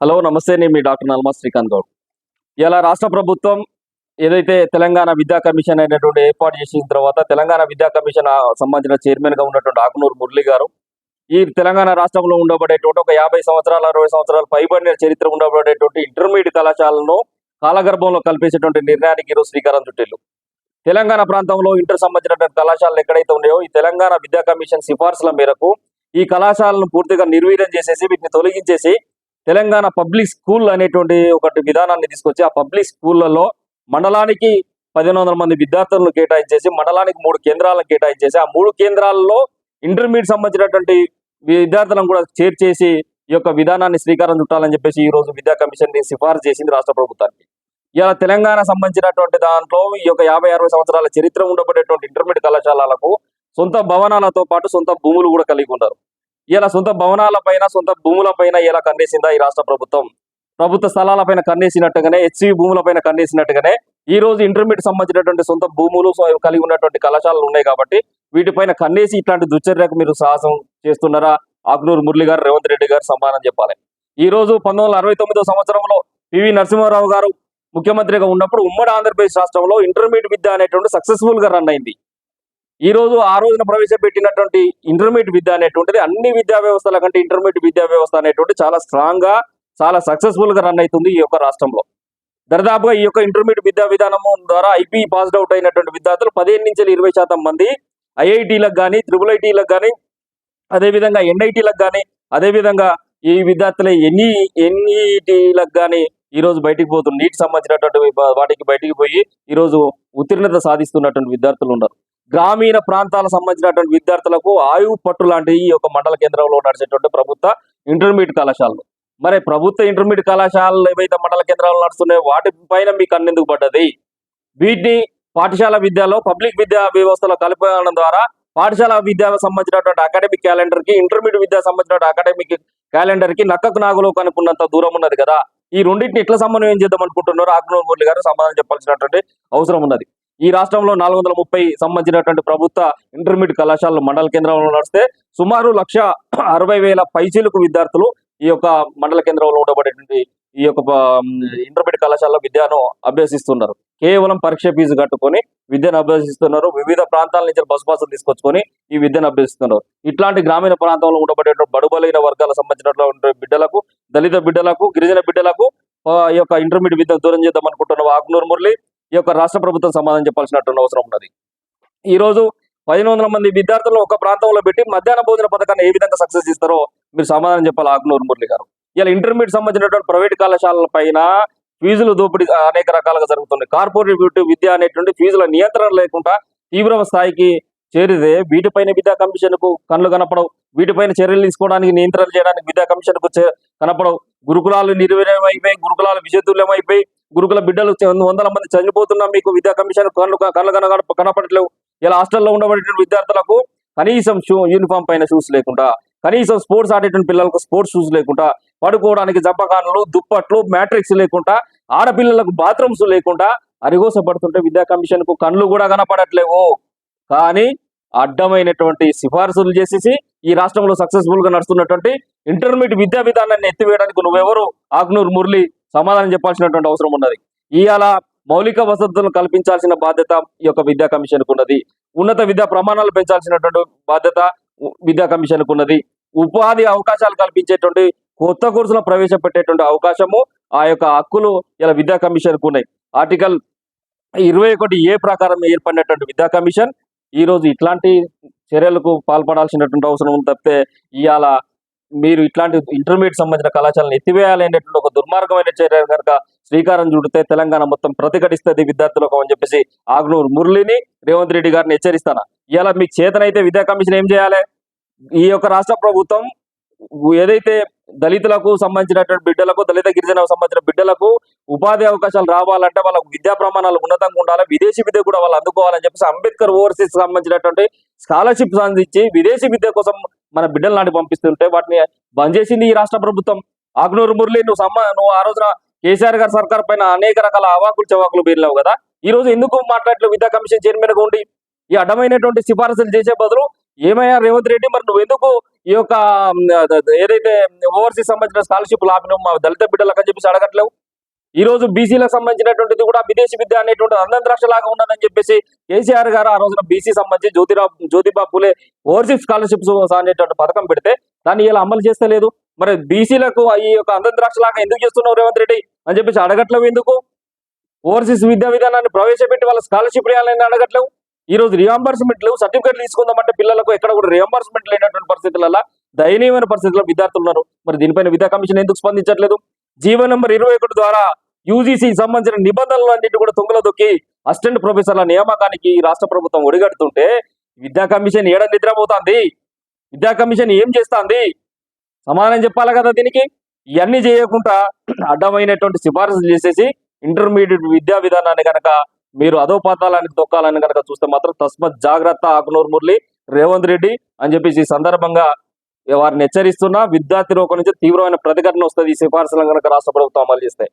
Hello నమస్తే నేను మీ డాక్టర్ నల్మా శ్రీకాంత్ గౌడ్. ఇలా రాష్ట్ర ప్రభుత్వం ఏదైతే తెలంగాణ విద్యా కమిషన్ అయినటువంటి ఏర్పాటు చేసిన తర్వాత తెలంగాణ విద్యా కమిషన్ సంబంధించిన చైర్మన్గా ఉన్నటువంటి ఆకునూరు మురళి గారు ఈ తెలంగాణ రాష్ట్రంలో ఉండబడేటువంటి ఒక యాభై సంవత్సరాల అరవై సంవత్సరాల పైబడిన చరిత్ర ఉండబడేటువంటి ఇంటర్మీడియట్ కళాశాలను కాలగర్భంలో కల్పించేటువంటి నిర్ణయానికి ఈరోజు శ్రీకారం చుట్టిల్లు. తెలంగాణ ప్రాంతంలో ఇంటర్ సంబంధించినటువంటి కళాశాలలు ఎక్కడైతే ఉన్నాయో ఈ తెలంగాణ విద్యా కమిషన్ సిఫార్సుల మేరకు ఈ కళాశాలను పూర్తిగా నిర్వీర్యం చేసేసి వీటిని తొలగించేసి తెలంగాణ పబ్లిక్ స్కూల్ అనేటువంటి ఒకటి విధానాన్ని తీసుకొచ్చి ఆ పబ్లిక్ స్కూళ్ళలో మండలానికి పదిహేను వందల మంది విద్యార్థులను కేటాయించేసి మండలానికి మూడు కేంద్రాలను కేటాయించేసి ఆ మూడు కేంద్రాల్లో ఇంటర్మీడియట్ సంబంధించినటువంటి విద్యార్థులను కూడా చేర్చేసి ఈ యొక్క విధానాన్ని శ్రీకారం చుట్టాలని చెప్పేసి ఈ రోజు విద్యా కమిషన్ని సిఫార్సు చేసింది రాష్ట్ర ప్రభుత్వానికి. ఇలా తెలంగాణ సంబంధించినటువంటి దాంట్లో ఈ యొక్క యాభై అరవై సంవత్సరాల చరిత్ర ఉండబడేటువంటి ఇంటర్మీడియట్ కళాశాలలకు సొంత భవనాలతో పాటు సొంత భూములు కూడా కలిగి ఉన్నారు. ఇలా సొంత భవనాల పైన సొంత భూముల పైన ఇలా కన్నేసిందా ఈ రాష్ట్ర ప్రభుత్వం? ప్రభుత్వ స్థలాల పైన కన్నేసినట్టుగానే హెచ్సివి భూముల పైన కన్నేసినట్టుగానే ఈ రోజు ఇంటర్మీడియట్ సంబంధించినటువంటి సొంత భూములు కలిగి ఉన్నటువంటి కళాశాలలు ఉన్నాయి కాబట్టి వీటిపైన కన్నేసి ఇట్లాంటి దుశ్చర్యకు మీరు సాహసం చేస్తున్నారా? ఆగ్నూరు మురళి గారు రేవంత్ రెడ్డి గారు సమానం చెప్పాలి. ఈ రోజు పంతొమ్మిది వందల అరవై తొమ్మిదో సంవత్సరంలో పివి నరసింహారావు గారు ముఖ్యమంత్రిగా ఉన్నప్పుడు ఉమ్మడి ఆంధ్రప్రదేశ్ రాష్ట్రంలో ఇంటర్మీడియట్ విద్య అనేటువంటి సక్సెస్ఫుల్గా రన్ అయింది. ఈ రోజు ఆ రోజున ప్రవేశపెట్టినటువంటి ఇంటర్మీడియట్ విద్య అనేటువంటిది అన్ని విద్యా వ్యవస్థల కంటే ఇంటర్మీడియట్ విద్యా వ్యవస్థ అనేటువంటి చాలా స్ట్రాంగ్గా చాలా సక్సెస్ఫుల్గా రన్ అవుతుంది ఈ యొక్క రాష్ట్రంలో. దరిదాపుగా ఈ యొక్క ఇంటర్మీడియట్ విద్యా విధానం ద్వారా ఐపీ పాస్డ్ అవుట్ అయినటువంటి విద్యార్థులు పదిహేను నుంచి ఇరవై శాతం మంది ఐఐటీలకు కానీ త్రిబుల్ ఐటీలకు కానీ అదేవిధంగా ఎన్ఐటీలకు కానీ అదేవిధంగా ఈ విద్యార్థులు ఎన్ని ఎన్ఈటీలకు కానీ ఈ రోజు బయటికి పోతున్నారు. నీటి సంబంధించినటువంటి వాటికి బయటికి పోయి ఈ రోజు ఉత్తీర్ణత సాధిస్తున్నటువంటి విద్యార్థులు ఉన్నారు. గ్రామీణ ప్రాంతాలకు సంబంధించినటువంటి విద్యార్థులకు ఆయువు పట్టు లాంటి ఈ యొక్క మండల కేంద్రంలో నడిచేటువంటి ప్రభుత్వ ఇంటర్మీడియట్ కళాశాలలు. మరి ప్రభుత్వ ఇంటర్మీడియట్ కళాశాలలు ఏవైతే మండల కేంద్రాలు నడుస్తున్నాయో వాటి పైన మీకు అన్నెందుకు పడ్డది? వీటిని పాఠశాల విద్యలో పబ్లిక్ విద్యా వ్యవస్థలో కలిపడం ద్వారా పాఠశాల విద్యకు సంబంధించినటువంటి అకాడమిక్ క్యాలెండర్కి ఇంటర్మీడియట్ విద్యకు సంబంధించిన అకాడమిక్ క్యాలెండర్కి నక్కకు నాగులో కనుక్కున్నంత దూరం ఉన్నది కదా. ఈ రెండింటిని ఎట్లా సమన్వయం చేద్దాం అనుకుంటున్నారు ఆగ్నూర్ మురళి గారు సమాధానం చెప్పాల్సినటువంటి అవసరం ఉన్నది. ఈ రాష్ట్రంలో నాలుగు వందల ముప్పై సంబంధించినటువంటి ప్రభుత్వ ఇంటర్మీడియట్ కళాశాలలు మండల కేంద్రంలో నడిస్తే సుమారు లక్ష అరవై వేల పైచీలకు విద్యార్థులు ఈ యొక్క మండల కేంద్రంలో ఉండబడేటువంటి ఈ యొక్క ఇంటర్మీడియట్ కళాశాలలో విద్యను అభ్యసిస్తున్నారు. కేవలం పరీక్ష ఫీజు కట్టుకొని విద్యను అభ్యసిస్తున్నారు. వివిధ ప్రాంతాల నుంచి బస్ పాసులు తీసుకొచ్చుకొని ఈ విద్యను అభ్యసిస్తున్నారు. ఇట్లాంటి గ్రామీణ ప్రాంతంలో ఉండబడేటువంటి బడుబలైన వర్గాలకు సంబంధించినటువంటి బిడ్డలకు దళిత బిడ్డలకు గిరిజన బిడ్డలకు ఈ యొక్క ఇంటర్మీడియట్ విద్యను దూరం చేద్దాం అనుకుంటున్న ఆగ్నూర్ మురళి ఈ యొక్క రాష్ట్ర ప్రభుత్వం సమాధానం చెప్పాల్సినటువంటి అవసరం ఉన్నది. ఈ రోజు పదిహేను వందల మంది విద్యార్థులను ఒక ప్రాంతంలో పెట్టి మధ్యాహ్న భోజన పథకాన్ని ఏ విధంగా సక్సెస్ ఇస్తారో మీరు సమాధానం చెప్పాలి ఆగ్నూర్ మురళి గారు. ఇలా ఇంటర్మీడియట్ సంబంధించినటువంటి ప్రైవేట్ కళాశాలల పైన ఫీజులు దోపిడీ అనేక రకాలుగా జరుగుతుంది. కార్పొరేట్ విద్య అనేటువంటి ఫీజుల నియంత్రణ లేకుండా తీవ్ర స్థాయికి చేరితే వీటిపైన విద్యా కమిషన్కు కళ్ళు కనపడవు. వీటిపైన చర్యలు తీసుకోవడానికి నియంత్రణ చేయడానికి విద్యా కమిషన్కు కనపడవు. గురుకులాలు నిర్వీర్యమైపోయి అయిపోయి గురుకులాలు విజయతుల్యం గురుకుల బిడ్డలు వందల మంది చనిపోతున్నా మీకు విద్యా కమిషన్ కళ్ళు కళ్ళు కన కనపడట్లేవు. ఇలా హాస్టల్లో ఉండబడేటువంటి విద్యార్థులకు కనీసం షూ యూనిఫామ్ పైన షూస్ లేకుండా కనీసం స్పోర్ట్స్ ఆడేటువంటి పిల్లలకు స్పోర్ట్స్ షూస్ లేకుండా పడుకోవడానికి జంపకాన్లు దుప్పట్లు మ్యాట్రిక్స్ లేకుండా ఆడపిల్లలకు బాత్రూమ్స్ లేకుండా అరిగోసపడుతుంటే విద్యా కమిషన్కు కళ్ళు కూడా కనపడట్లేవు. కానీ అడ్డమైనటువంటి సిఫార్సులు చేసేసి ఈ రాష్ట్రంలో సక్సెస్ఫుల్గా నడుస్తున్నటువంటి ఇంటర్మీడియట్ విద్యా విధానాన్ని ఎత్తివేయడానికి నువ్వెవరు? ఆగ్నూర్ మురళి సమాధానం చెప్పాల్సినటువంటి అవసరం ఉన్నది. ఇవాళ మౌలిక వసతులను కల్పించాల్సిన బాధ్యత ఈ యొక్క విద్యా కమిషన్ ఉన్నది. ఉన్నత విద్యా ప్రమాణాలు పెంచాల్సినటువంటి బాధ్యత విద్యా కమిషన్ ఉన్నది. ఉపాధి అవకాశాలు కల్పించేటువంటి కొత్త కోర్సులను ప్రవేశపెట్టేటువంటి అవకాశము ఆ యొక్క హక్కులు ఇలా విద్యా కమిషన్కు ఉన్నాయి. ఆర్టికల్ ఇరవై ఒకటి ఏ ప్రకారం ఏర్పడినటువంటి విద్యా కమిషన్ ఈ రోజు ఇట్లాంటి చర్యలకు పాల్పడాల్సినటువంటి అవసరం తప్పితే ఇవాళ మీరు ఇట్లాంటి ఇంటర్మీడియట్ సంబంధించిన కళాశాలను ఎత్తివేయాలి అనేటువంటి ఒక దుర్మార్గమైన చర్య కనుక శ్రీకారం చుడితే తెలంగాణ మొత్తం ప్రతిఘటిస్తుంది విద్యార్థులకు అని చెప్పేసి ఆగ్నూరు మురళిని రేవంత్ రెడ్డి గారిని హెచ్చరిస్తాను? ఇలా మీకు చేతనైతే విద్యా కమిషన్ ఏం చేయాలి? ఈ యొక్క రాష్ట్ర ప్రభుత్వం ఏదైతే దళితులకు సంబంధించినటువంటి బిడ్డలకు దళిత గిరిజనకు సంబంధించిన బిడ్డలకు ఉపాధి అవకాశాలు రావాలంటే వాళ్ళకు విద్యా ప్రమాణాలు ఉన్నతంగా ఉండాలి విదేశీ విద్య కూడా వాళ్ళు అందుకోవాలని చెప్పేసి అంబేద్కర్ ఓవర్సీస్ సంబంధించినటువంటి స్కాలర్షిప్ అందించి విదేశీ విద్య కోసం మన బిడ్డలు నాటి పంపిస్తుంటే వాటిని బంద్ చేసింది ఈ రాష్ట్ర ప్రభుత్వం. ఆగ్నూరు మురళి నువ్వు సమ్మ నువ్వు ఆ రోజున కేసీఆర్ గారి సర్కార్ పైన అనేక రకాల అవాకులు చవాకులు బీర్లేవు కదా. ఈ రోజు ఎందుకు మాట్లాడలేదు విద్యా కమిషన్ చైర్మన్గా ఉండి ఈ అడ్డమైనటువంటి సిఫారసులు చేసే బదులు ఏమయ్యా రేవంత్ రెడ్డి? మరి నువ్వు ఎందుకు ఈ యొక్క ఏదైతే ఓవర్సీస్ సంబంధించిన స్కాలర్షిప్ ఆపినావు? మా దళిత బిడ్డలకు అని చెప్పేసి అడగట్లేవు. ఈ రోజు బీసీలకు సంబంధించినటువంటిది కూడా విదేశీ విద్య అనేటువంటి అందం ద్రాక్షలాగా ఉన్నదని చెప్పేసి కేసీఆర్ గారు ఆ రోజున బీసీ సంబంధించి జ్యోతిరా జ్యోతిబా పూలే ఓవర్సీస్ స్కాలర్షిప్స్ అనేటువంటి పథకం పెడితే దాన్ని ఇలా అమలు చేస్తలేదు. మరి బీసీలకు ఈ యొక్క అందం ద్రాక్షలాగా ఎందుకు చేస్తున్నావు రేవంత్ రెడ్డి అని చెప్పేసి అడగట్లేవు ఎందుకు? ఓవర్సీస్ విద్యా విధానాన్ని ప్రవేశపెట్టి వాళ్ళ స్కాలర్షిప్ ఇవ్వాలని అడగట్లేవు? ఈ రోజు రియంబర్స్మెంట్ లేవు సర్టిఫికేట్లు తీసుకుందామంటే పిల్లలకు ఎక్కడ కూడా రియంబర్స్మెంట్ లేనటువంటి పరిస్థితులలో దయనీయమైన పరిస్థితుల్లో విద్యార్థులు ఉన్నారు. మరి దీనిపైన విద్యా కమిషన్ ఎందుకు స్పందించట్లేదు? జీవో నెంబర్ ఇరవై ఒకటి ద్వారా యూజీసీ సంబంధించిన నిబంధనలు అన్నింటి కూడా తొంగలో దొక్కి అసిస్టెంట్ ప్రొఫెసర్ల నియామకానికి ఈ రాష్ట్ర ప్రభుత్వం ఒడిగడుతుంటే విద్యా కమిషన్ ఏడ నిద్రపోతుంది? విద్యా కమిషన్ ఏం చేస్తుంది? సమాధానం చెప్పాలి కదా దీనికి. ఇవన్నీ చేయకుండా అడ్డమైనటువంటి సిఫార్సులు చేసేసి ఇంటర్మీడియట్ విద్యా విధానాన్ని కనుక మీరు అధోపాతాలానికి తొక్కాలని కనుక చూస్తే మాత్రం తస్మత్ జాగ్రత్త ఆకునూరు మురళి రేవంత్ రెడ్డి అని చెప్పేసి ఈ సందర్భంగా వారిని హెచ్చరిస్తున్నా విద్యార్థి లోకం నుంచి తీవ్రమైన ప్రతిఘటన వస్తుంది ఈ సిఫార్సులను కనుక రాష్ట్ర ప్రభుత్వం అమలు చేస్తే.